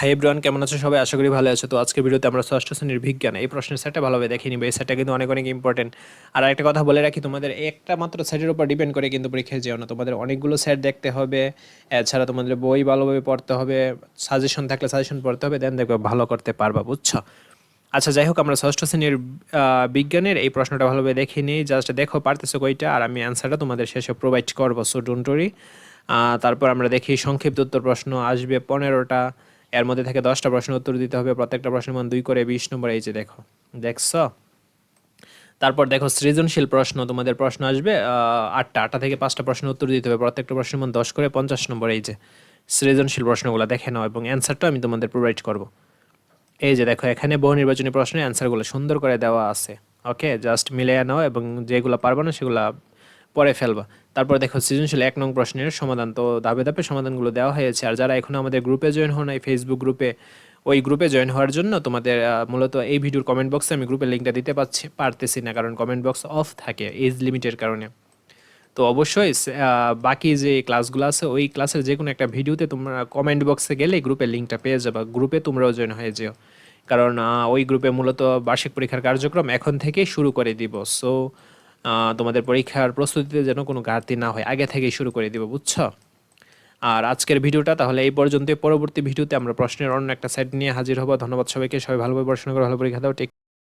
Hi everyone কেমন আছো সবাই? আশা করি ভালো আছো। তো আজকের ভিডিওতে আমরা ষষ্ঠ শ্রেণির বিজ্ঞান, এই প্রশ্নের সেটটা ভালোভাবে দেখে নিব। এই সেটটা কিন্তু অনেক অনেক ইম্পর্টেন্ট আর একটা কথা বলে রাখি, তোমাদের একটা মাত্র সেটের উপর ডিপেন্ড করে কিন্তু পরীক্ষায় যেও না। তোমাদের অনেকগুলো সেট দেখতে হবে, এছাড়া তোমাদের বই ভালোভাবে পড়তে হবে সাজেশন থাকলে সাজেশন পড়তে হবে দেন দেখবে ভালো করতে পারবা, বুঝছ? আচ্ছা যাই হোক, আমরা ষষ্ঠ শ্রেণির বিজ্ঞানের এই প্রশ্নটা ভালোভাবে দেখে নিই। জাস্ট দেখো, পারতেছো কইটা, আর আমি অ্যান্সারটা তোমাদের শেষে প্রোভাইড করব সো ডোন্ট তারপর আমরা দেখি, সংক্ষিপ্ত উত্তর প্রশ্ন আসবে পনেরোটা। এর মধ্যে থেকে দশটা প্রশ্ন উত্তর দিতে হবে, প্রত্যেকটা প্রশ্নের মান দুই করে বিশ নম্বর, এই যে দেখো, দেখছ? তারপর দেখো, সৃজনশীল প্রশ্ন, তোমাদের প্রশ্ন আসবে আটটা আটটা থেকে পাঁচটা প্রশ্ন উত্তর দিতে হবে, প্রত্যেকটা প্রশ্নের মান দশ করে পঞ্চাশ নম্বর, এই যে সৃজনশীল প্রশ্নগুলো দেখে নাও এবং অ্যান্সারটা আমি তোমাদের প্রোভাইড করব। এই যে দেখো, এখানে বহু নির্বাচনী প্রশ্নের অ্যান্সারগুলো সুন্দর করে দেওয়া আছে ওকে জাস্ট মিলিয়ে নাও এবং যেগুলো পারব না সেগুলো পরে ফেলবা। তারপর দেখো, সৃজনশীল এক নং প্রশ্নের সমাধান। তো ধাপে ধাপে সমাধানগুলো দেওয়া হয়েছে। আর যারা এখনও আমাদের গ্রুপে জয়েন হন এই ফেসবুক গ্রুপে ওই গ্রুপে জয়েন হওয়ার জন্য তোমাদের মূলত এই ভিডিওর কমেন্ট বক্সে আমি গ্রুপের লিঙ্কটা দিতে পারছি, পারতেছি না। কারণ কমেন্ট বক্স অফ থাকে এজ লিমিটের কারণে। তো অবশ্যই বাকি যে ক্লাসগুলো আছে, ওই ক্লাসের যে কোনো একটা ভিডিওতে তোমরা কমেন্ট বক্সে গেলে গ্রুপের লিঙ্কটা পেয়ে যাবা। গ্রুপে তোমরাও জয়েন হয়ে যেও। কারণ ওই গ্রুপে মূলত বার্ষিক পরীক্ষার কার্যক্রম এখন থেকেই শুরু করে দিব। সো তোমাদের পরীক্ষার প্রস্তুতিতে যেন কোনো ঘাটতি না হয়। আগে থেকেই শুরু করে দেবো, বুঝছ? আর আজকের ভিডিওটা তাহলে এই পর্যন্ত পরবর্তী ভিডিওতে আমরা প্রশ্নের অন্য একটা সাইড নিয়ে হাজির হব। ধন্যবাদ সবাইকে। সবাই ভালোভাবে পড়াশোনা করে, ভালো পরীক্ষা দাও।